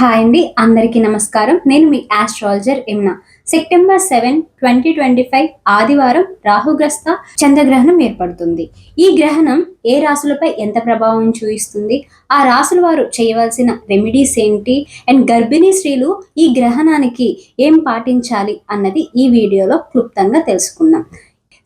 Hi అండి అందరికీ నమస్కారం. నేను మీ astrologer ఎమ్నా September seven twenty twenty five ఆదివారం రాహుగ్రస్త చంద్రగ్రహణం ఏర్పడుతుంది. ఈ గ్రహణం ఏ రాశులపై ఎంత ప్రభావం చూపిస్తుంది? ఆ రాశుల వారు చేయవలసిన రెమెడీస్ ఏంటి? అండ్ గర్భిణీ స్త్రీలు ఈ గ్రహణానికి ఏం పాటించాలి అన్నది ఈ వీడియోలో క్లుప్తంగా తెలుసుకుందాం.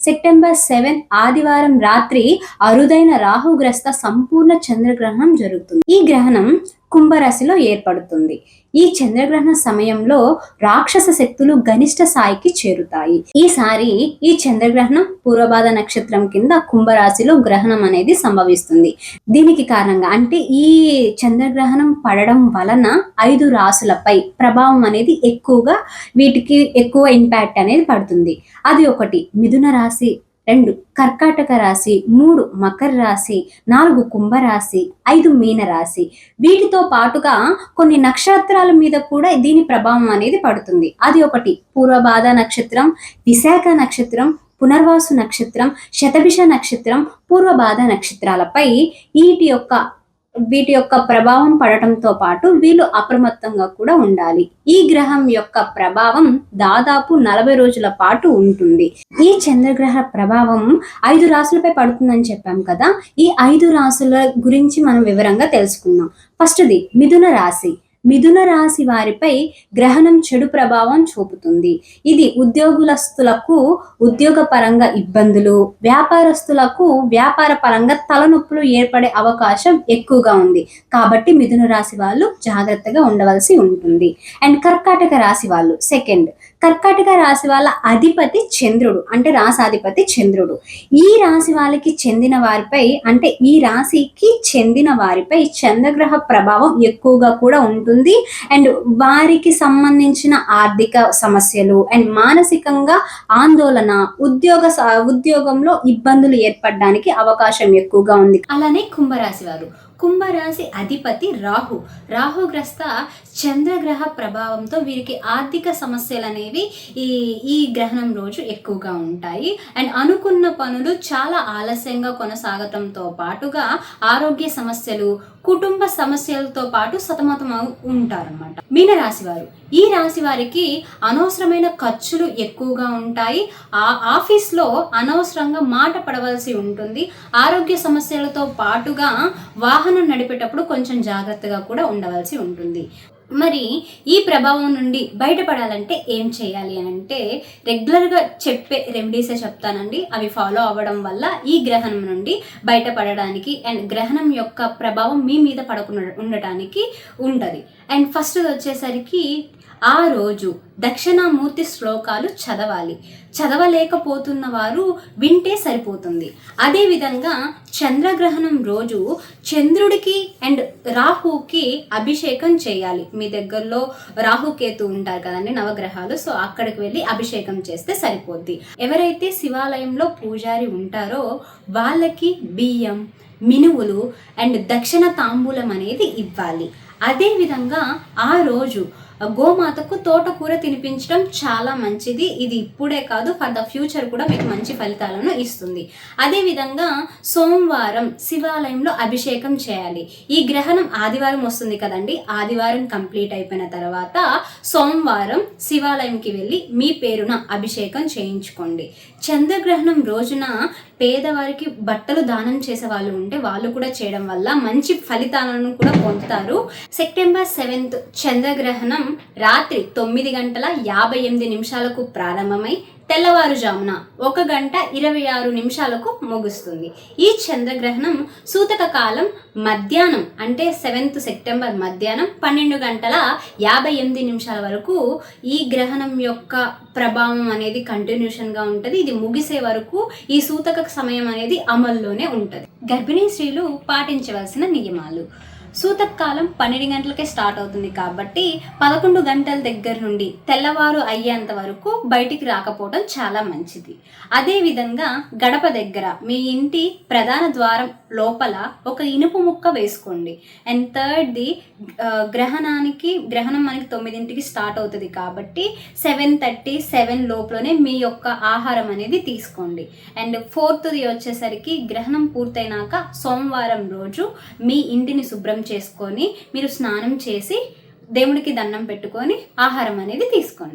సెప్టెంబర్ సెవెన్ ఆదివారం రాత్రి అరుదైన రాహుగ్రస్త సంపూర్ణ చంద్రగ్రహణం జరుగుతుంది. ఈ గ్రహణం కుంభరాశిలో ఏర్పడుతుంది. ఈ చంద్రగ్రహణ సమయంలో రాక్షస శక్తులు గనిష్ట స్థాయికి చేరుతాయి. ఈసారి ఈ చంద్రగ్రహణం పూర్వబాధ నక్షత్రం కింద కుంభరాశిలో గ్రహణం అనేది సంభవిస్తుంది. దీనికి కారణంగా అంటే ఈ చంద్రగ్రహణం పడడం వలన ఐదు రాశులపై ప్రభావం అనేది ఎక్కువగా వీటికి ఎక్కువ ఇంపాక్ట్ అనేది పడుతుంది. అది ఒకటి మిథున రాశి రెండు కర్కాటక రాశి మూడు మకర రాశి నాలుగు కుంభరాశి ఐదు మీన రాశి వీటితో పాటుగా కొన్ని నక్షత్రాల మీద కూడా దీని ప్రభావం అనేది పడుతుంది. అది ఒకటి పూర్వబాధ నక్షత్రం విశాఖ నక్షత్రం పునర్వాసు నక్షత్రం శతభిష నక్షత్రం పూర్వబాధ నక్షత్రాలపై వీటి యొక్క వీటి యొక్క ప్రభావం పడటంతో పాటు వీళ్ళు అప్రమత్తంగా కూడా ఉండాలి. ఈ గ్రహం యొక్క ప్రభావం దాదాపు నలభై రోజుల పాటు ఉంటుంది. ఈ చంద్రగ్రహ ప్రభావం ఐదు రాసులపై పడుతుందని చెప్పాం కదా. ఈ ఐదు రాసుల గురించి మనం వివరంగా తెలుసుకుందాం. ఫస్ట్ది మిథున రాశి. మిథున రాశి వారిపై గ్రహణం చెడు ప్రభావం చూపుతుంది. ఇది ఉద్యోగులస్తులకు ఉద్యోగ పరంగా ఇబ్బందులు వ్యాపారస్తులకు వ్యాపార పరంగా తలనొప్పులు ఏర్పడే అవకాశం ఎక్కువగా ఉంది. కాబట్టి మిథున రాశి వాళ్ళు జాగ్రత్తగా ఉండవలసి ఉంటుంది. అండ్ కర్కాటక రాశి వాళ్ళు సెకండ్ కర్కాటక రాశి వాళ్ళ అధిపతి చంద్రుడు అంటే రాసాధిపతి చంద్రుడు. ఈ రాశి వాళ్ళకి చెందిన వారిపై అంటే ఈ రాశికి చెందిన వారిపై చంద్రగ్రహ ప్రభావం ఎక్కువగా కూడా ఉంటుంది. అండ్ వారికి సంబంధించిన ఆర్థిక సమస్యలు అండ్ మానసికంగా ఆందోళన ఉద్యోగ ఉద్యోగంలో ఇబ్బందులు ఏర్పడడానికి అవకాశం ఎక్కువగా ఉంది. అలానే కుంభరాశి వారు. కుంభరాశి అధిపతి రాహు. రాహుగ్రస్త చంద్రగ్రహ ప్రభావంతో వీరికి ఆర్థిక సమస్యలు అనేవి ఈ ఈ గ్రహణం రోజు ఎక్కువగా ఉంటాయి. అండ్ అనుకున్న పనులు చాలా ఆలస్యంగా కొనసాగటంతో పాటుగా ఆరోగ్య సమస్యలు కుటుంబ సమస్యలతో పాటు సతమతం ఉంటారన్నమాట. మీనరాశి వారు ఈ రాశి వారికి అనవసరమైన ఖర్చులు ఎక్కువగా ఉంటాయి. ఆ ఆఫీస్లో అనవసరంగా మాట పడవలసి ఉంటుంది. ఆరోగ్య సమస్యలతో పాటుగా వాహనం నడిపేటప్పుడు కొంచెం జాగ్రత్తగా కూడా ఉండవలసి ఉంటుంది. మరి ఈ ప్రభావం నుండి బయటపడాలంటే ఏం చేయాలి అని అంటే రెగ్యులర్గా చెప్పే రెమెడీసే చెప్తానండి. అవి ఫాలో అవ్వడం వల్ల ఈ గ్రహణం నుండి బయటపడడానికి అండ్ గ్రహణం యొక్క ప్రభావం మీ మీద పడకుండా ఉండటానికి ఉంటుంది అండ్ ఫస్ట్ వచ్చేసరికి ఆ రోజు దక్షిణామూర్తి శ్లోకాలు చదవాలి. చదవలేకపోతున్న వారు వింటే సరిపోతుంది. అదేవిధంగా చంద్రగ్రహణం రోజు చంద్రుడికి అండ్ రాహుకి అభిషేకం చేయాలి. మీ దగ్గరలో రాహుకేతు ఉంటారు కదండి నవగ్రహాలు సో అక్కడికి వెళ్ళి అభిషేకం చేస్తే సరిపోద్ది. ఎవరైతే శివాలయంలో పూజారి ఉంటారో వాళ్ళకి బియ్యం మినువులు అండ్ దక్షిణ తాంబూలం అనేది ఇవ్వాలి. అదేవిధంగా ఆ రోజు గోమాతకు తోటకూర తినిపించడం చాలా మంచిది. ఇది ఇప్పుడే కాదు ఫర్ ద ఫ్యూచర్ కూడా మీకు మంచి ఫలితాలను ఇస్తుంది. అదేవిధంగా సోమవారం శివాలయంలో అభిషేకం చేయాలి. ఈ గ్రహణం ఆదివారం వస్తుంది కదండి. ఆదివారం కంప్లీట్ అయిపోయిన తర్వాత సోమవారం శివాలయంకి వెళ్ళి మీ పేరున అభిషేకం చేయించుకోండి. చంద్రగ్రహణం రోజున పేదవారికి బట్టలు దానం చేసే వాళ్ళు ఉంటే వాళ్ళు కూడా చేయడం వల్ల మంచి ఫలితాలను కూడా పొందుతారు. సెప్టెంబర్ సెవెంత్ చంద్రగ్రహణం రాత్రి తొమ్మిది గంటల యాభై ఎనిమిది నిమిషాలకు ప్రారంభమై తెల్లవారుజామున ఒక గంట ఇరవై ఆరు నిమిషాలకు ముగుస్తుంది. ఈ చంద్రగ్రహణం సూతక కాలం మధ్యాహ్నం అంటే సెవెంత్ సెప్టెంబర్ మధ్యాహ్నం పన్నెండు గంటల యాభై ఎనిమిది నిమిషాల వరకు ఈ గ్రహణం యొక్క ప్రభావం అనేది కంటిన్యూషన్గా ఉంటుంది. ఇది ముగిసే వరకు ఈ సూతక సమయం అనేది అమల్లోనే ఉంటుంది. గర్భిణీ స్త్రీలు పాటించవలసిన నియమాలు. సూతకాలం పన్నెండు గంటలకే స్టార్ట్ అవుతుంది కాబట్టి పదకొండు గంటల దగ్గర నుండి తెల్లవారు అయ్యేంత వరకు బయటికి రాకపోవడం చాలా మంచిది. అదేవిధంగా గడప దగ్గర మీ ఇంటి ప్రధాన ద్వారం లోపల ఒక ఇనుపు ముక్క వేసుకోండి. అండ్ థర్డ్ది uh, గ్రహణానికి గ్రహణం మనకి తొమ్మిదింటికి స్టార్ట్ అవుతుంది కాబట్టి సెవెన్ థర్టీ సెవెన్ లోపలనే మీ యొక్క ఆహారం అనేది తీసుకోండి. అండ్ ఫోర్త్ది వచ్చేసరికి గ్రహణం పూర్తయినాక సోమవారం రోజు మీ ఇంటిని శుభ్రం శుభ్రం చేసుకొని మీరు స్నానం చేసి దేవుడికి దండం పెట్టుకొని ఆహారం అనేది తీసుకోండి.